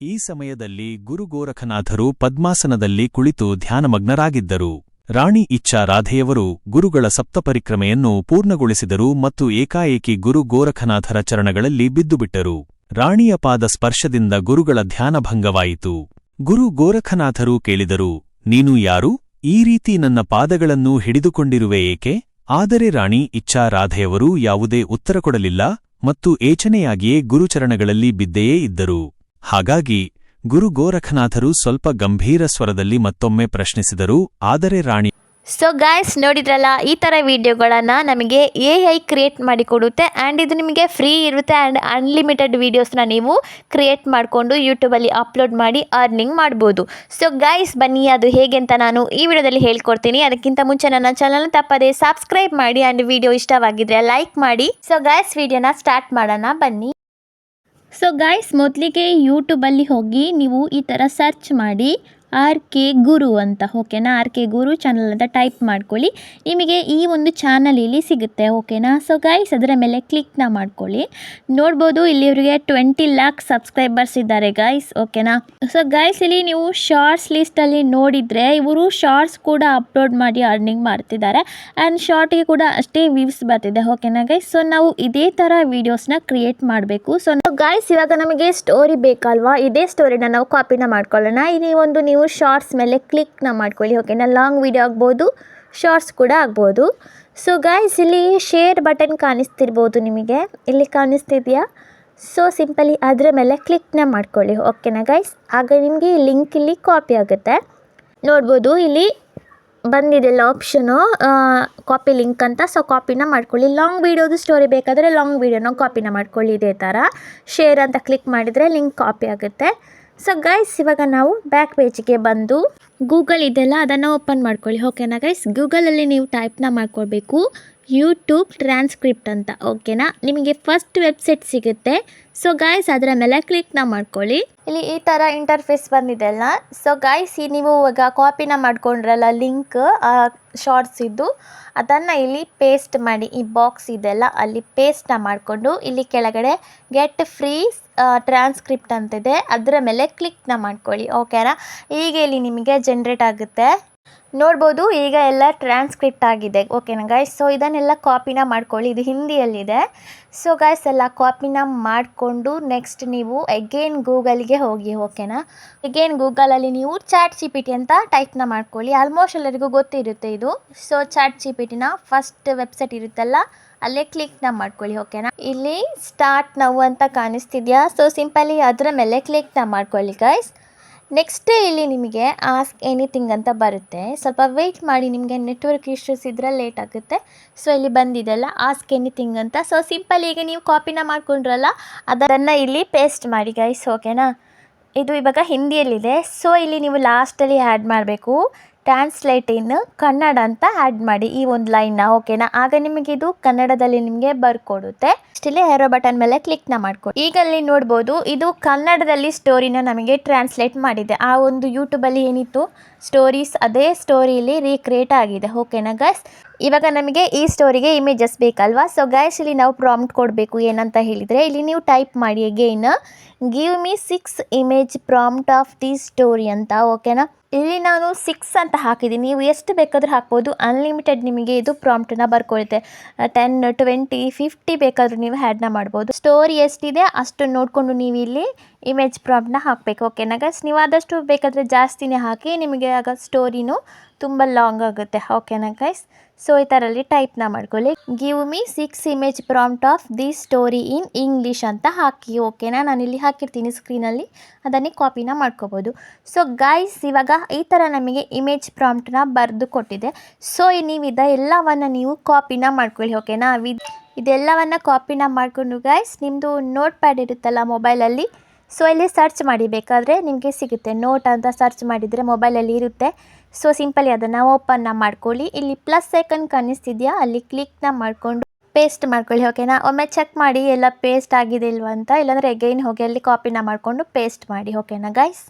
ಈ ಸಮಯದಲ್ಲಿ ಗುರು ಗೋರಖನಾಥರು ಪದ್ಮಾಸನದಲ್ಲಿ ಕುಳಿತು ಧ್ಯಾನಮಗ್ನರಾಗಿದ್ದರು. ರಾಣಿ ಇಚ್ಛಾ ರಾಧೆಯವರು ಗುರುಗಳ ಸಪ್ತಪರಿಕ್ರಮೆಯನ್ನು ಪೂರ್ಣಗೊಳಿಸಿದರು ಮತ್ತು ಏಕಾಏಕಿ ಗುರು ಗೋರಖನಾಥರ ಚರಣಗಳಲ್ಲಿ ಬಿದ್ದುಬಿಟ್ಟರು. ರಾಣಿಯ ಪಾದ ಸ್ಪರ್ಶದಿಂದ ಗುರುಗಳ ಧ್ಯಾನಭಂಗವಾಯಿತು ಗುರು ಗೋರಖನಾಥರು ಕೇಳಿದರು, ನೀನು ಯಾರು? ಈ ರೀತಿ ನನ್ನ ಪಾದಗಳನ್ನು ಹಿಡಿದುಕೊಂಡಿರುವೆ ಏಕೆ? ಆದರೆ ರಾಣಿ ಇಚ್ಛಾ ರಾಧೆಯವರು ಯಾವುದೇ ಉತ್ತರ ಕೊಡಲಿಲ್ಲ ಮತ್ತು ಏಚನೆಯಾಗಿಯೇ ಗುರುಚರಣಗಳಲ್ಲಿ ಬಿದ್ದೆಯೇ ಇದ್ದರು. ಹಾಗಾಗಿ ಗುರು ಗೋರಖನಾಥರು ಸ್ವಲ್ಪ ಗಂಭೀರ ಸ್ವರದಲ್ಲಿ ಮತ್ತೊಮ್ಮೆ ಪ್ರಶ್ನಿಸಿದರು, ಆದರೆ ರಾಣಿ ಸೊ ಗಾಯ್ಸ್ ನೋಡಿದ್ರಲ್ಲ, ಈ ಥರ ವೀಡಿಯೋಗಳನ್ನು ನಮಗೆ ಎ ಐ ಕ್ರಿಯೇಟ್ ಮಾಡಿ ಕೊಡುತ್ತೆ ಆ್ಯಂಡ್ ಇದು ನಿಮಗೆ ಫ್ರೀ ಇರುತ್ತೆ ಆ್ಯಂಡ್ ಅನ್ಲಿಮಿಟೆಡ್ ವೀಡಿಯೋಸ್ನ ನೀವು ಕ್ರಿಯೇಟ್ ಮಾಡಿಕೊಂಡು ಯೂಟ್ಯೂಬಲ್ಲಿ ಅಪ್ಲೋಡ್ ಮಾಡಿ ಅರ್ನಿಂಗ್ ಮಾಡ್ಬೋದು. ಸೊ ಗಾಯ್ಸ್ ಬನ್ನಿ, ಅದು ಹೇಗೆ ಅಂತ ನಾನು ಈ ವಿಡಿಯೋದಲ್ಲಿ ಹೇಳ್ಕೊಡ್ತೀನಿ. ಅದಕ್ಕಿಂತ ಮುಂಚೆ ನನ್ನ ಚಾನಲ್ನ ತಪ್ಪದೆ ಸಬ್ಸ್ಕ್ರೈಬ್ ಮಾಡಿ ಆ್ಯಂಡ್ ವಿಡಿಯೋ ಇಷ್ಟವಾಗಿದ್ರೆ ಲೈಕ್ ಮಾಡಿ. ಸೊ ಗಾಯ್ಸ್ ವಿಡಿಯೋನ ಸ್ಟಾರ್ಟ್ ಮಾಡೋಣ, ಬನ್ನಿ. ಸೊ ಗಾಯ್ಸ್ ಮೊದಲಿಗೆ ಯೂಟ್ಯೂಬಲ್ಲಿ ಹೋಗಿ ನೀವು ಈ ಥರ ಸರ್ಚ್ ಮಾಡಿ ಆರ್ ಕೆ ಗುರು ಅಂತ. ಓಕೆನಾ ಆರ್ ಕೆ ಗುರು ಚಾನಲ್ ಅಂತ ಟೈಪ್ ಮಾಡ್ಕೊಳ್ಳಿ. ನಿಮಗೆ ಈ ಒಂದು ಚಾನಲ್ ಇಲ್ಲಿ ಸಿಗುತ್ತೆ. ಓಕೆನಾ ಸೊ ಗೈಸ್ ಅದರ ಮೇಲೆ ಕ್ಲಿಕ್ನ ಮಾಡ್ಕೊಳ್ಳಿ. ನೋಡ್ಬೋದು ಇಲ್ಲಿ ಇವರಿಗೆ ಟ್ವೆಂಟಿ ಲ್ಯಾಕ್ ಸಬ್ಸ್ಕ್ರೈಬರ್ಸ್ ಇದ್ದಾರೆ ಗೈಸ್ ಓಕೆನಾ ಸೊ ಗೈಸ್ ಇಲ್ಲಿ ನೀವು ಶಾರ್ಟ್ಸ್ ಲಿಸ್ಟಲ್ಲಿ ನೋಡಿದರೆ, ಇವರು ಶಾರ್ಟ್ಸ್ ಕೂಡ ಅಪ್ಲೋಡ್ ಮಾಡಿ ಅರ್ನಿಂಗ್ ಮಾಡ್ತಿದ್ದಾರೆ. ಆ್ಯಂಡ್ ಶಾರ್ಟ್ಗೆ ಕೂಡ ಅಷ್ಟೇ ವ್ಯೂಸ್ ಬರ್ತಿದೆ. ಓಕೆನಾ ಗೈಸ್ ಸೊ ನಾವು ಇದೇ ಥರ ವೀಡಿಯೋಸ್ನ ಕ್ರಿಯೇಟ್ ಮಾಡಬೇಕು. ಸೊ ಗೈಸ್ ಇವಾಗ ನಮಗೆ ಸ್ಟೋರಿ ಬೇಕಲ್ವಾ? ಇದೇ ಸ್ಟೋರಿನ ನಾವು ಕಾಪಿನ ಮಾಡ್ಕೊಳ್ಳೋಣ. ಇಲ್ಲಿ ಒಂದು ನೀವು ಶಾರ್ಟ್ಸ್ ಮೇಲೆ ಕ್ಲಿಕ್ನ ಮಾಡ್ಕೊಳ್ಳಿ ಓಕೆನಾ ಲಾಂಗ್ ವೀಡಿಯೋ ಆಗ್ಬೋದು ಶಾರ್ಟ್ಸ್ ಕೂಡ ಆಗ್ಬೋದು. ಸೊ ಗೈಸ್ ಇಲ್ಲಿ ಶೇರ್ ಬಟನ್ ಕಾಣಿಸ್ತಿರ್ಬೋದು ನಿಮಗೆ. ಇಲ್ಲಿ ಕಾಣಿಸ್ತಿದೆಯಾ? ಸೊ ಸಿಂಪಲಿ ಅದರ ಮೇಲೆ ಕ್ಲಿಕ್ನ ಮಾಡ್ಕೊಳ್ಳಿ ಓಕೆನಾ ಗೈಸ್ ಆಗ ನಿಮಗೆ ಈ ಲಿಂಕ್ ಇಲ್ಲಿ ಕಾಪಿ ಆಗುತ್ತೆ. ನೋಡ್ಬೋದು, ಇಲ್ಲಿ ಬಂದಿದೆಲ್ಲ ಆಪ್ಷನು ಕಾಪಿ ಲಿಂಕ್ ಅಂತ ಸೊ ಕಾಪಿನ ಮಾಡ್ಕೊಳ್ಳಿ. ಲಾಂಗ್ ವೀಡಿಯೋದು ಸ್ಟೋರಿ ಬೇಕಾದರೆ ಲಾಂಗ್ ವೀಡಿಯೋನ ಕಾಪಿನ ಮಾಡ್ಕೊಳ್ಳಿ, ಇದೇ ಥರ ಶೇರ್ ಅಂತ ಕ್ಲಿಕ್ ಮಾಡಿದರೆ ಲಿಂಕ್ ಕಾಪಿ ಆಗುತ್ತೆ. ಸೊ ಗೈಸ್ ಇವಾಗ ನಾವು ಬ್ಯಾಕ್ ಪೇಜ್ಗೆ ಬಂದು ಗೂಗಲ್ ಇದೆಲ್ಲ ಅದನ್ನು ಓಪನ್ ಮಾಡ್ಕೊಳ್ಳಿ. ಓಕೆನಾ ಗೈಸ್ ಗೂಗಲಲ್ಲಿ ನೀವು ಟೈಪ್ನ ಮಾಡ್ಕೊಳ್ಬೇಕು. ಯೂಟ್ಯೂಬ್ ಟ್ರಾನ್ಸ್ಕ್ರಿಪ್ಟ್ ಅಂತ. ಓಕೆನಾ ನಿಮಗೆ ಫಸ್ಟ್ ವೆಬ್ಸೈಟ್ ಸಿಗುತ್ತೆ. ಸೊ ಗಾಯ್ಸ್ ಅದರ ಮೇಲೆ ಕ್ಲಿಕ್ನ ಮಾಡ್ಕೊಳ್ಳಿ. ಇಲ್ಲಿ ಈ ಥರ ಇಂಟರ್ಫೇಸ್ ಬಂದಿದೆಲ್ಲ ಸೊ ಗಾಯ್ಸ್ ಈ ನೀವು ಇವಾಗ ಕಾಪಿನ ಮಾಡ್ಕೊಂಡ್ರಲ್ಲ ಲಿಂಕ್ ಶಾರ್ಟ್ಸ್ ಇದ್ದು ಅದನ್ನು ಇಲ್ಲಿ ಪೇಸ್ಟ್ ಮಾಡಿ. ಈ ಬಾಕ್ಸ್ ಇದೆಲ್ಲ ಅಲ್ಲಿ ಪೇಸ್ಟ್ನ ಮಾಡಿಕೊಂಡು ಇಲ್ಲಿ ಕೆಳಗಡೆ ಗೆಟ್ ಫ್ರೀ ಟ್ರಾನ್ಸ್ಕ್ರಿಪ್ಟ್ ಅಂತಿದೆ. ಅದರ ಮೇಲೆ ಕ್ಲಿಕ್ನ ಮಾಡ್ಕೊಳ್ಳಿ ಓಕೆನಾ ಈಗ ಇಲ್ಲಿ ನಿಮಗೆ ಜನ್ರೇಟ್ ಆಗುತ್ತೆ. ನೋಡ್ಬೋದು, ಈಗ ಎಲ್ಲ ಟ್ರಾನ್ಸ್ಕ್ರಿಪ್ಟ್ ಆಗಿದೆ. ಓಕೆನಾ ಗಾಯ್ಸ್ ಸೊ ಇದನ್ನೆಲ್ಲ ಕಾಪಿನ ಮಾಡ್ಕೊಳ್ಳಿ. ಇದು ಹಿಂದಿಯಲ್ಲಿದೆ. ಸೊ ಗಾಯ್ಸ್ ಎಲ್ಲ ಕಾಪಿನ ಮಾಡಿಕೊಂಡು ನೆಕ್ಸ್ಟ್ ನೀವು ಎಗೇನ್ ಗೂಗಲ್ಗೆ ಹೋಗಿ ಓಕೆನಾ ಎಗೇನ್ ಗೂಗಲಲ್ಲಿ ನೀವು ಚಾಟ್ ಜಿ ಪಿ ಟಿ ಅಂತ ಟೈಪ್ನ ಮಾಡ್ಕೊಳ್ಳಿ. ಆಲ್ಮೋಸ್ಟ್ ಎಲ್ಲರಿಗೂ ಗೊತ್ತಿರುತ್ತೆ ಇದು. So chat G first website ಇರುತ್ತಲ್ಲ ಅಲ್ಲೇ ಕ್ಲಿಕ್ನ ಮಾಡ್ಕೊಳ್ಳಿ ಓಕೆನಾ ಇಲ್ಲಿ ಸ್ಟಾರ್ಟ್ ನೌ ಅಂತ ಕಾಣಿಸ್ತಿದ್ಯಾ? ಸೊ ಸಿಂಪಲಿ ಅದರ ಮೇಲೆ ಕ್ಲಿಕ್ನ ಮಾಡ್ಕೊಳ್ಳಿ ಗೈಸ್ ನೆಕ್ಸ್ಟ್ ಇಲ್ಲಿ ನಿಮಗೆ ಆಸ್ಕ್ ಎನಿಥಿಂಗ್ ಅಂತ ಬರುತ್ತೆ. ಸ್ವಲ್ಪ ವೆಯ್ಟ್ ಮಾಡಿ, ನಿಮಗೆ ನೆಟ್ವರ್ಕ್ ಇಶ್ಯೂಸ್ ಇದ್ದರೆ ಲೇಟ್ ಆಗುತ್ತೆ. ಸೊ ಇಲ್ಲಿ ಬಂದಿದೆಲ್ಲ ಆಸ್ಕ್ ಎನಿಥಿಂಗ್ ಅಂತ. ಸೊ ಸಿಂಪಲ್ ಈಗ ನೀವು ಕಾಪಿನ ಮಾಡ್ಕೊಂಡ್ರಲ್ಲ, ಅದನ್ನು ಇಲ್ಲಿ ಪೇಸ್ಟ್ ಮಾಡಿ ಗೈಸ್ ಓಕೆನಾ ಇದು ಇವಾಗ ಹಿಂದಿಯಲ್ಲಿದೆ. ಸೊ ಇಲ್ಲಿ ನೀವು ಲಾಸ್ಟಲ್ಲಿ ಆ್ಯಡ್ ಮಾಡಬೇಕು. ಟ್ರಾನ್ಸ್ಲೇಟ್ ಇನ್ ಕನ್ನಡ ಅಂತ ಆ್ಯಡ್ ಮಾಡಿ ಈ ಒಂದು ಲೈನ್ನ ಓಕೆನಾ ಆಗ ನಿಮಗೆ ಇದು ಕನ್ನಡದಲ್ಲಿ ನಿಮಗೆ ಬರ್ಕೊಡುತ್ತೆ ಇಲ್ಲಿ ಹೆರೋ ಬಟನ್ ಮೇಲೆ ಕ್ಲಿಕ್ನ ಮಾಡ್ಕೊಡಿ ಈಗ ಅಲ್ಲಿ ನೋಡ್ಬೋದು ಇದು ಕನ್ನಡದಲ್ಲಿ ಸ್ಟೋರಿನ ನಮಗೆ ಟ್ರಾನ್ಸ್ಲೇಟ್ ಮಾಡಿದೆ ಆ ಒಂದು ಯೂಟ್ಯೂಬಲ್ಲಿ ಏನಿತ್ತು ಸ್ಟೋರೀಸ್ ಅದೇ ಸ್ಟೋರಿಲಿ ರೀಕ್ರಿಯೇಟ್ ಆಗಿದೆ ಓಕೆನಾ ಗೈಸ್ ಇವಾಗ ನಮಗೆ ಈ ಸ್ಟೋರಿಗೆ ಇಮೇಜಸ್ ಬೇಕಲ್ವಾ ಸೊ ಗೈಸ್ ಇಲ್ಲಿ ನಾವು ಪ್ರಾಮ್ಟ್ ಕೊಡಬೇಕು ಏನಂತ ಹೇಳಿದರೆ ಇಲ್ಲಿ ನೀವು ಟೈಪ್ ಮಾಡಿ again give me six image prompt of the story ಅಂತ ಓಕೆನಾ ಇಲ್ಲಿ ನಾನು ಸಿಕ್ಸ್ ಅಂತ ಹಾಕಿದ್ದೀನಿ. ನೀವು ಎಷ್ಟು ಬೇಕಾದರೂ ಹಾಕ್ಬೋದು. ಅನ್ಲಿಮಿಟೆಡ್ ನಿಮಗೆ ಇದು ಪ್ರಾಂಪ್ಟನ್ನು ಬರ್ಕೊಳ್ಳುತ್ತೆ ಟೆನ್ ಟ್ವೆಂಟಿ ಫಿಫ್ಟಿ ಬೇಕಾದರೂ ನೀವು ಹ್ಯಾಡ್ನ ಮಾಡ್ಬೋದು. ಸ್ಟೋರಿ ಎಷ್ಟಿದೆ ಅಷ್ಟು ನೋಡಿಕೊಂಡು ನೀವು ಇಲ್ಲಿ ಇಮೇಜ್ ಪ್ರಾಂಪ್ಟ್ನ ಹಾಕಬೇಕು. ಓಕೆ ನಗಸ್ ನೀವು ಆದಷ್ಟು ಬೇಕಾದರೆ ಜಾಸ್ತಿನೇ ಹಾಕಿ ನಿಮಗೆ ಆಗ ಸ್ಟೋರಿನೂ ತುಂಬ ಲಾಂಗ್ ಆಗುತ್ತೆ. ಓಕೆನಾ ಗೈಸ್ ಸೊ ಈ ಥರಲ್ಲಿ ಟೈಪ್ನ ಮಾಡ್ಕೊಳ್ಳಿ. Give me six image prompt of the story in English ಅಂತ ಹಾಕಿ. ಓಕೆನಾ ನಾನು ಇಲ್ಲಿ ಹಾಕಿರ್ತೀನಿ ಸ್ಕ್ರೀನಲ್ಲಿ ಅದನ್ನೇ ಕಾಪಿನ ಮಾಡ್ಕೋಬೋದು. ಸೊ ಗೈಸ್ ಇವಾಗ ಈ ಥರ ನಮಗೆ ಇಮೇಜ್ ಪ್ರಾಂಪ್ಟ್ನ ಬರೆದು ಕೊಟ್ಟಿದೆ. ಸೊ ನೀವು ಇದ ಎಲ್ಲವನ್ನು ನೀವು ಕಾಪಿನ ಮಾಡ್ಕೊಳ್ಳಿ. ಓಕೆನಾ ಇದೆಲ್ಲವನ್ನು ಕಾಪಿನ ಮಾಡಿಕೊಂಡು ಗೈಸ್ ನಿಮ್ಮದು ನೋಟ್ ಪ್ಯಾಡ್ ಇರುತ್ತಲ್ಲ ಮೊಬೈಲಲ್ಲಿ ಸೊ ಇಲ್ಲಿ ಸರ್ಚ್ ಮಾಡಿ ಬೇಕಾದರೆ ನಿಮಗೆ ಸಿಗುತ್ತೆ. ನೋಟ್ ಅಂತ ಸರ್ಚ್ ಮಾಡಿದರೆ ಮೊಬೈಲಲ್ಲಿ ಇರುತ್ತೆ. ಸೊ ಸಿಂಪಲಿ ಅದನ್ನು ಓಪನ್ನ ಮಾಡ್ಕೊಳ್ಳಿ. ಇಲ್ಲಿ ಪ್ಲಸ್ ಸೆಕೆಂಡ್ ಕಾಣಿಸ್ತಿದೆಯಾ? ಅಲ್ಲಿ ಕ್ಲಿಕ್ನ ಮಾಡಿಕೊಂಡು ಪೇಸ್ಟ್ ಮಾಡ್ಕೊಳ್ಳಿ ಓಕೆನಾ ಒಮ್ಮೆ ಚೆಕ್ ಮಾಡಿ, ಎಲ್ಲ ಪೇಸ್ಟ್ ಆಗಿದೆ ಇಲ್ವಾ ಅಂತ? ಇಲ್ಲಾಂದರೆ ಎಗೈನ್ ಹೋಗಿ ಅಲ್ಲಿ ಕಾಪಿನ ಮಾಡಿಕೊಂಡು ಪೇಸ್ಟ್ ಮಾಡಿ ಓಕೆನಾ guys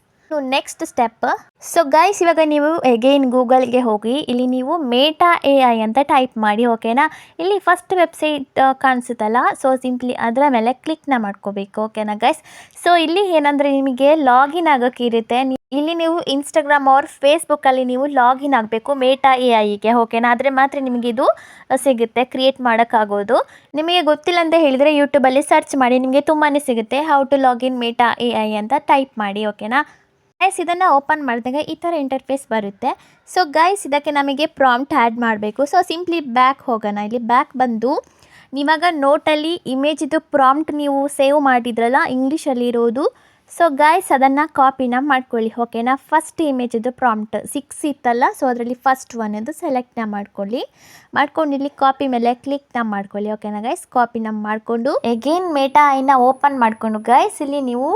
next step so guys ಇವಾಗ ನೀವು ಎಗೈನ್ ಗೂಗಲ್ಗೆ ಹೋಗಿ, ಇಲ್ಲಿ ನೀವು ಮೇಟಾ ಎ ಐ ಅಂತ ಟೈಪ್ ಮಾಡಿ ಓಕೆನಾ ಇಲ್ಲಿ ಫಸ್ಟ್ ವೆಬ್ಸೈಟ್ ಕಾಣಿಸುತ್ತಲ್ಲ? ಸೊ ಸಿಂಪ್ಲಿ ಅದರ ಮೇಲೆ ಕ್ಲಿಕ್ನ ಮಾಡ್ಕೋಬೇಕು ಓಕೆನಾ ಗೈಸ್ ಸೊ ಇಲ್ಲಿ ಏನಂದರೆ ನಿಮಗೆ ಲಾಗಿನ್ ಆಗೋಕ್ಕೆ ಇರುತ್ತೆ. ಇಲ್ಲಿ ನೀವು ಇನ್ಸ್ಟಾಗ್ರಾಮ್ ಅವ್ರ ಫೇಸ್ಬುಕ್ಕಲ್ಲಿ ನೀವು ಲಾಗಿನ್ ಆಗಬೇಕು ಮೇಟಾ ಎ ಐಗೆ ಓಕೆನಾ ಆದರೆ ಮಾತ್ರ ನಿಮಗೆ ಇದು ಸಿಗುತ್ತೆ ಕ್ರಿಯೇಟ್ ಮಾಡೋಕ್ಕಾಗೋದು. ನಿಮಗೆ ಗೊತ್ತಿಲ್ಲ ಅಂತ ಹೇಳಿದರೆ ಯೂಟ್ಯೂಬಲ್ಲಿ ಸರ್ಚ್ ಮಾಡಿ, ನಿಮಗೆ ತುಂಬಾ ಸಿಗುತ್ತೆ. How to login Meta A I ಅಂತ ಟೈಪ್ ಮಾಡಿ ಓಕೆನಾ ಗೈಸ್ ಇದನ್ನು ಓಪನ್ ಮಾಡಿದಾಗ ಈ ಥರ ಇಂಟರ್ಫೇಸ್ ಬರುತ್ತೆ. ಸೊ ಗೈಸ್ ಇದಕ್ಕೆ ನಮಗೆ ಪ್ರಾಂಪ್ಟ್ ಆ್ಯಡ್ ಮಾಡಬೇಕು. ಸೊ ಸಿಂಪ್ಲಿ ಬ್ಯಾಕ್ ಹೋಗೋಣ. ಇಲ್ಲಿ ಬ್ಯಾಕ್ ಬಂದು ನೀವಾಗ ನೋಟಲ್ಲಿ ಇಮೇಜಿದು ಪ್ರಾಂಪ್ಟ್ ನೀವು ಸೇವ್ ಮಾಡಿದ್ರಲ್ಲ ಇಂಗ್ಲೀಷಲ್ಲಿ ಇರೋದು. ಸೊ ಗೈಸ್ ಅದನ್ನು ಕಾಪಿನ ಮಾಡ್ಕೊಳ್ಳಿ. ಓಕೆನಾ ಫಸ್ಟ್ ಇಮೇಜಿದು ಪ್ರಾಂಪ್ಟ್ ಸಿಕ್ಸ್ ಇತ್ತಲ್ಲ ಸೊ ಅದರಲ್ಲಿ ಫಸ್ಟ್ ಒನ್ ಅದು ಸೆಲೆಕ್ಟ್ನ ಮಾಡ್ಕೊಳ್ಳಿ. ಮಾಡ್ಕೊಂಡು ಇಲ್ಲಿ ಕಾಪಿ ಮೇಲೆ ಕ್ಲಿಕ್ನ ಮಾಡ್ಕೊಳ್ಳಿ. ಓಕೆನಾ ಗೈಸ್ ಕಾಪಿನ ಮಾಡಿಕೊಂಡು ಎಗೇನ್ ಮೇಟಾ ಐನ ಓಪನ್ ಮಾಡಿಕೊಂಡು ಗೈಸ್ ಇಲ್ಲಿ ನೀವು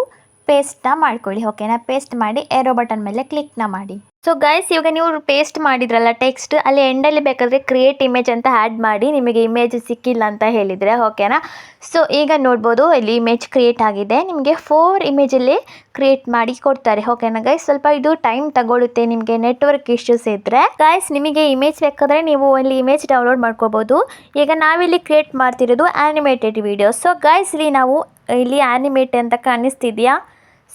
ಪೇಸ್ಟ್ನ ಮಾಡ್ಕೊಳ್ಳಿ ಓಕೆನಾ ಪೇಸ್ಟ್ ಮಾಡಿ ಏರೋ ಬಟನ್ ಮೇಲೆ ಕ್ಲಿಕ್ನ ಮಾಡಿ. ಸೊ ಗೈಸ್ ಇವಾಗ ನೀವು ಪೇಸ್ಟ್ ಮಾಡಿದ್ರಲ್ಲ ಟೆಕ್ಸ್ಟ್ ಅಲ್ಲಿ ಎಂಡಲ್ಲಿ ಬೇಕಾದರೆ ಕ್ರಿಯೇಟ್ ಇಮೇಜ್ ಅಂತ ಆ್ಯಡ್ ಮಾಡಿ, ನಿಮಗೆ ಇಮೇಜ್ ಸಿಕ್ಕಿಲ್ಲ ಅಂತ ಹೇಳಿದರೆ ಓಕೆನಾ ಸೊ ಈಗ ನೋಡ್ಬೋದು, ಇಲ್ಲಿ ಇಮೇಜ್ ಕ್ರಿಯೇಟ್ ಆಗಿದೆ. ನಿಮಗೆ ಫೋರ್ ಇಮೇಜಲ್ಲಿ ಕ್ರಿಯೇಟ್ ಮಾಡಿ ಕೊಡ್ತಾರೆ ಓಕೆನಾ ಗೈಸ್ ಸ್ವಲ್ಪ ಇದು ಟೈಮ್ ತಗೊಳುತ್ತೆ, ನಿಮಗೆ ನೆಟ್ವರ್ಕ್ ಇಶ್ಯೂಸ್ ಇದ್ದರೆ ಗೈಸ್ ನಿಮಗೆ ಇಮೇಜ್ ಬೇಕಾದರೆ ನೀವು ಅಲ್ಲಿ ಇಮೇಜ್ ಡೌನ್ಲೋಡ್ ಮಾಡ್ಕೋಬೋದು. ಈಗ ನಾವಿಲ್ಲಿ ಕ್ರಿಯೇಟ್ ಮಾಡ್ತಿರೋದು ಆ್ಯನಿಮೇಟೆಡ್ ವಿಡಿಯೋ ಸೊ ಗೈಸ್ ಇಲ್ಲಿ ನಾವು ಇಲ್ಲಿ ಆ್ಯನಿಮೇಟ್ ಅಂತ ಕಾಣಿಸ್ತಿದೆಯಾ?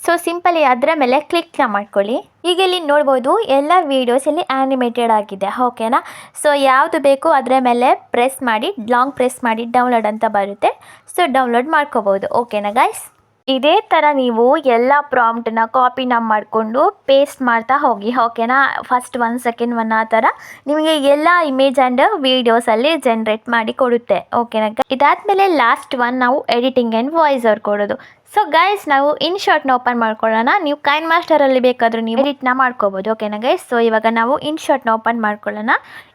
ಸೊ ಸಿಂಪಲಿ ಅದರ ಮೇಲೆ ಕ್ಲಿಕ್ನ ಮಾಡ್ಕೊಳ್ಳಿ. ಈಗ ಇಲ್ಲಿ ನೋಡ್ಬೋದು, ಎಲ್ಲ ವೀಡಿಯೋಸ್ ಇಲ್ಲಿ ಆ್ಯನಿಮೇಟೆಡ್ ಆಗಿದೆ ಓಕೆನಾ ಸೊ ಯಾವುದು ಬೇಕು ಅದರ ಮೇಲೆ ಪ್ರೆಸ್ ಮಾಡಿ ಲಾಂಗ್ ಪ್ರೆಸ್ ಮಾಡಿ ಡೌನ್ಲೋಡ್ ಅಂತ ಬರುತ್ತೆ. ಸೊ ಡೌನ್ಲೋಡ್ ಮಾಡ್ಕೋಬೋದು ಓಕೆನಾ ಗೈಸ್ ಇದೇ ಥರ ನೀವು ಎಲ್ಲ ಪ್ರಾಂಪ್ಟನ್ನ ಕಾಪಿನ ಮಾಡಿಕೊಂಡು ಪೇಸ್ಟ್ ಮಾಡ್ತಾ ಹೋಗಿ ಓಕೆನಾ ಫಸ್ಟ್ ಒನ್ ಸೆಕೆಂಡ್ ಒನ್ ಆ ಥರ ನಿಮಗೆ ಎಲ್ಲ ಇಮೇಜ್ ಆ್ಯಂಡ್ ವೀಡಿಯೋಸಲ್ಲಿ ಜನ್ರೇಟ್ ಮಾಡಿ ಕೊಡುತ್ತೆ ಓಕೆನಾ ಇದಾದಮೇಲೆ ಲಾಸ್ಟ್ ಒನ್ ನಾವು ಎಡಿಟಿಂಗ್ ಆ್ಯಂಡ್ ವಾಯ್ಸ್ ಅವ್ರು ಕೊಡೋದು. ಸೊ ಗೈಸ್ ನಾವು ಇನ್ ಶಾರ್ಟ್ನ ಓಪನ್ ಮಾಡ್ಕೊಳ್ಳೋಣ. ನೀವು ಕೈನ್ ಮಾಸ್ಟರಲ್ಲಿ ಬೇಕಾದರೂ ನೀವು ಎಡಿಟ್ನ ಮಾಡ್ಕೋಬೋದು ಓಕೆನಾ ಗೈಸ್ ಸೊ ಇವಾಗ ನಾವು ಇನ್ ಶಾರ್ಟ್ನ ಓಪನ್ ಮಾಡ್ಕೊಳ್ಳೋಣ.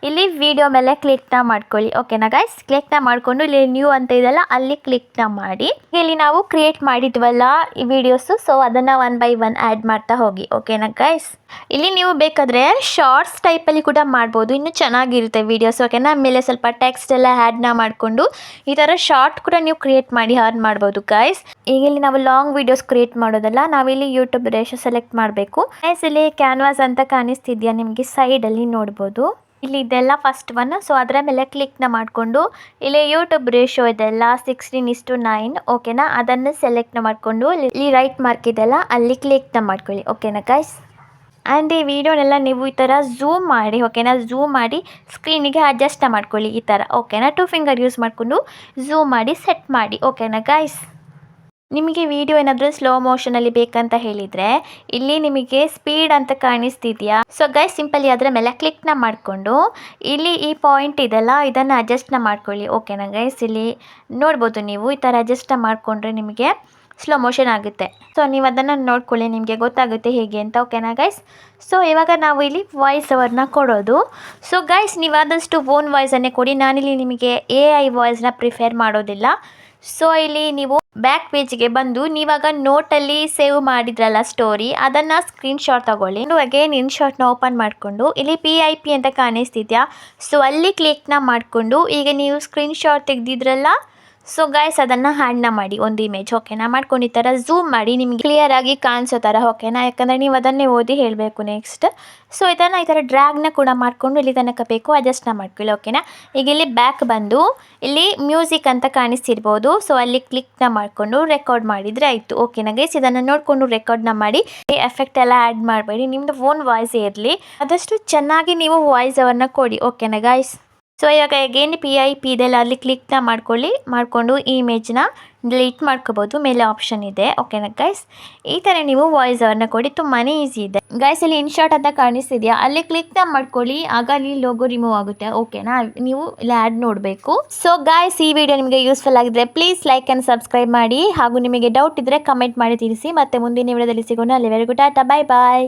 ಇಲ್ಲಿ ವಿಡಿಯೋ ಮೇಲೆ ಕ್ಲಿಕ್ನ ಮಾಡ್ಕೊಳ್ಳಿ ಓಕೆನಾ ಗೈಸ್ ಕ್ಲಿಕ್ನ ಮಾಡಿಕೊಂಡು ಇಲ್ಲಿ ನ್ಯೂ ಅಂತ ಇದೆಲ್ಲ ಅಲ್ಲಿ ಕ್ಲಿಕ್ನ ಮಾಡಿ. ಇಲ್ಲಿ ನಾವು ಕ್ರಿಯೇಟ್ ಮಾಡಿದ್ವಲ್ಲ ಈ ವಿಡಿಯೋಸು ಸೊ ಅದನ್ನು ಒನ್ ಬೈ ಒನ್ ಆ್ಯಡ್ ಮಾಡ್ತಾ ಹೋಗಿ ಓಕೆನಾ ಗೈಸ್ ಇಲ್ಲಿ ನೀವು ಬೇಕಾದರೆ ಶಾರ್ಟ್ಸ್ ಟೈಪಲ್ಲಿ ಕೂಡ ಮಾಡ್ಬೋದು, ಇನ್ನೂ ಚೆನ್ನಾಗಿರುತ್ತೆ ವೀಡಿಯೋಸ್ ಓಕೆನಾ ಆಮೇಲೆ ಸ್ವಲ್ಪ ಟೆಕ್ಸ್ಟ್ ಎಲ್ಲ ಆ್ಯಡ್ನ ಮಾಡಿಕೊಂಡು ಈ ಥರ ಶಾರ್ಟ್ ಕೂಡ ನೀವು ಕ್ರಿಯೇಟ್ ಮಾಡಿ ಅರ್ನ್ ಮಾಡ್ಬೋದು ಗೈಸ್ ಈಗ ಇಲ್ಲಿ ನಾವು ಲಾಂಗ್ ವೀಡಿಯೋಸ್ ಕ್ರಿಯೇಟ್ ಮಾಡೋದಲ್ಲ, ನಾವಿಲ್ಲಿ ಯೂಟ್ಯೂಬ್ ರೇಷೋ ಸೆಲೆಕ್ಟ್ ಮಾಡಬೇಕು. ಎಸ್ ಇಲ್ಲಿ ಕ್ಯಾನ್ವಾಸ್ ಅಂತ ಕಾಣಿಸ್ತಿದ್ಯಾ ನಿಮಗೆ? ಸೈಡಲ್ಲಿ ನೋಡ್ಬೋದು. ಇಲ್ಲಿ ಇದೆಲ್ಲ ಫಸ್ಟ್ ಒನ್ ಸೊ ಅದರ ಮೇಲೆ ಕ್ಲಿಕ್ನ ಮಾಡಿಕೊಂಡು, ಇಲ್ಲಿ ಯೂಟ್ಯೂಬ್ ರೇಷೋ ಇದೆಲ್ಲ ಸಿಕ್ಸ್ಟೀನ್ ಇಸ್ಟು ನೈನ್ ಓಕೆನಾ ಅದನ್ನು ಸೆಲೆಕ್ಟ್ನ ಮಾಡಿಕೊಂಡು, ಇಲ್ಲಿ ರೈಟ್ ಮಾರ್ಕ್ ಇದೆಲ್ಲ, ಅಲ್ಲಿ ಕ್ಲಿಕ್ನ ಮಾಡ್ಕೊಳ್ಳಿ ಓಕೆನಾ ಗೈಸ್ ಆ್ಯಂಡ್ ಈ ವಿಡಿಯೋನೆಲ್ಲ ನೀವು ಈ ಥರ ಝೂಮ್ ಮಾಡಿ ಓಕೆನಾ ಝೂಮ್ ಮಾಡಿ ಸ್ಕ್ರೀನಿಗೆ ಅಡ್ಜಸ್ಟ್ ಮಾಡ್ಕೊಳ್ಳಿ ಈ ಥರ ಓಕೆನಾ ಟೂ ಫಿಂಗರ್ ಯೂಸ್ ಮಾಡಿಕೊಂಡು ಝೂಮ್ ಮಾಡಿ ಸೆಟ್ ಮಾಡಿ ಓಕೆನಾ ಗೈಸ್ ನಿಮಗೆ ವಿಡಿಯೋ ಏನಾದರೂ ಸ್ಲೋ ಮೋಷನಲ್ಲಿ ಬೇಕಂತ ಹೇಳಿದರೆ, ಇಲ್ಲಿ ನಿಮಗೆ ಸ್ಪೀಡ್ ಅಂತ ಕಾಣಿಸ್ತಿದೆಯಾ? ಸೊ ಗೈ ಸಿಂಪಲಿ ಅದರ ಮೇಲೆ ಕ್ಲಿಕ್ನ ಮಾಡಿಕೊಂಡು, ಇಲ್ಲಿ ಈ ಪಾಯಿಂಟ್ ಇದೆಲ್ಲ, ಇದನ್ನು ಅಡ್ಜಸ್ಟ್ನ ಮಾಡ್ಕೊಳ್ಳಿ. ಓಕೆನಾ ಗೈಸ್ ಇಲ್ಲಿ ನೋಡ್ಬೋದು ನೀವು, ಈ ಥರ ಅಡ್ಜಸ್ಟ್ನ ಮಾಡಿಕೊಂಡ್ರೆ ನಿಮಗೆ ಸ್ಲೋ ಮೋಷನ್ ಆಗುತ್ತೆ. ಸೊ ನೀವು ಅದನ್ನು ನೋಡ್ಕೊಳ್ಳಿ, ನಿಮಗೆ ಗೊತ್ತಾಗುತ್ತೆ ಹೇಗೆ ಅಂತ ಓಕೆನಾ ಗೈಸ್ ಸೊ ಇವಾಗ ನಾವು ಇಲ್ಲಿ ವಾಯ್ಸ್ ಅವರ್ನ ಕೊಡೋದು. ಸೊ ಗೈಸ್ ನೀವು ಆದಷ್ಟು ಓನ್ ವಾಯ್ಸನ್ನೇ ಕೊಡಿ. ನಾನಿಲ್ಲಿ ನಿಮಗೆ ಎ ಐ ವಾಯ್ಸ್ನ ಪ್ರಿಫೇರ್ ಮಾಡೋದಿಲ್ಲ. ಸೊ ಇಲ್ಲಿ ನೀವು ಬ್ಯಾಕ್ ಪೇಜ್ಗೆ ಬಂದು ನೀವಾಗ ನೋಟಲ್ಲಿ ಸೇವ್ ಮಾಡಿದ್ರಲ್ಲ ಸ್ಟೋರಿ, ಅದನ್ನು ಸ್ಕ್ರೀನ್ಶಾಟ್ ತಗೊಳ್ಳಿ. ಅಗೇನ್ ಇನ್ ಶಾರ್ಟ್ನ ಓಪನ್ ಮಾಡಿಕೊಂಡು, ಇಲ್ಲಿ ಪಿ ಐ ಪಿ ಅಂತ ಕಾಣಿಸ್ತಿದ್ಯಾ? ಸೊ ಅಲ್ಲಿ ಕ್ಲಿಕ್ನ ಮಾಡಿಕೊಂಡು, ಈಗ ನೀವು ಸ್ಕ್ರೀನ್ಶಾಟ್ ತೆಗೆದಿದ್ರಲ್ಲ ಸೊ ಗೈಸ್ ಅದನ್ನು ಹ್ಯಾಂಡ್ನ ಮಾಡಿ, ಒಂದು ಇಮೇಜ್ ಓಕೆನಾ ಮಾಡ್ಕೊಂಡು ಈ ಥರ ಝೂಮ್ ಮಾಡಿ, ನಿಮಗೆ ಕ್ಲಿಯರ್ ಆಗಿ ಕಾಣಿಸೋ ಥರ ಓಕೆನಾ ಯಾಕಂದರೆ ನೀವು ಅದನ್ನೇ ಓದಿ ಹೇಳಬೇಕು ನೆಕ್ಸ್ಟ್ ಸೊ ಇದನ್ನು ಈ ಥರ ಡ್ರ್ಯಾಗ್ನ ಕೂಡ ಮಾಡಿಕೊಂಡು ಇಲ್ಲಿ ತನಕ ಬೇಕು ಅಡ್ಜಸ್ಟ್ನ ಮಾಡ್ಕೊಳ್ಳಿ ಓಕೆನಾ ಈಗ ಇಲ್ಲಿ ಬ್ಯಾಕ್ ಬಂದು, ಇಲ್ಲಿ ಮ್ಯೂಸಿಕ್ ಅಂತ ಕಾಣಿಸ್ತಿರ್ಬೋದು. ಸೊ ಅಲ್ಲಿ ಕ್ಲಿಕ್ನ ಮಾಡಿಕೊಂಡು ರೆಕಾರ್ಡ್ ಮಾಡಿದರೆ ಆಯಿತು ಓಕೆನಾ ಗೈಸ್ ಇದನ್ನು ನೋಡಿಕೊಂಡು ರೆಕಾರ್ಡ್ನ ಮಾಡಿ ಎಫೆಕ್ಟ್ ಎಲ್ಲ ಆ್ಯಡ್ ಮಾಡಬೇಡಿ ನಿಮ್ಮದು ಓನ್ ವಾಯ್ಸ್ ಇರಲಿ. ಆದಷ್ಟು ಚೆನ್ನಾಗಿ ನೀವು ವಾಯ್ಸ್ ಅವನ್ನ ಕೊಡಿ ಓಕೆನಾ ಗೈಸ್ ಸೊ ಇವಾಗ ಅಗೇನ್ ಪಿ ಐ ಪಿ ಇದೆಲ್ಲ ಅಲ್ಲಿ ಕ್ಲಿಕ್ನ ಮಾಡ್ಕೊಳ್ಳಿ, ಮಾಡಿಕೊಂಡು ಈ ಇಮೇಜ್ನ ಡಿಲೀಟ್ ಮಾಡ್ಕೋಬೋದು. ಮೇಲೆ ಆಪ್ಷನ್ ಇದೆ. ಓಕೆನಾ ಗೈಸ್ ಈ ಥರ ನೀವು ವಾಯ್ಸ್ ಅವ್ರನ್ನ ಕೊಡಿ. ತುಂಬಾ ಈಸಿ ಇದೆ. ಗೈಸ್ ಅಲ್ಲಿ ಇನ್ಶಾರ್ಟ್ ಅಂತ ಕಾಣಿಸ್ತಿದೆಯಾ? ಅಲ್ಲಿ ಕ್ಲಿಕ್ನ ಮಾಡ್ಕೊಳ್ಳಿ. ಆಗ ಅಲ್ಲಿ ಲೋಗೋ ರಿಮೂವ್ ಆಗುತ್ತೆ. ಓಕೆನಾ ನೀವು ಇಲ್ಲಿ ಆ್ಯಡ್ ನೋಡಬೇಕು. ಸೊ ಗೈಸ್ ಈ ವಿಡಿಯೋ ನಿಮಗೆ ಯೂಸ್ಫುಲ್ ಆಗಿದ್ರೆ ಪ್ಲೀಸ್ ಲೈಕ್ ಆ್ಯಂಡ್ ಸಬ್ಸ್ಕ್ರೈಬ್ ಮಾಡಿ. ಹಾಗೂ ನಿಮಗೆ ಡೌಟ್ ಇದ್ದರೆ ಕಮೆಂಟ್ ಮಾಡಿ ತಿಳಿಸಿ. ಮತ್ತೆ ಮುಂದಿನ ವಿಡಿಯೋದಲ್ಲಿ ಸಿಗೋಣ. ಅಲ್ಲಿವರೆಗೂ ಟಾಟಾ ಬಾಯ್ ಬಾಯ್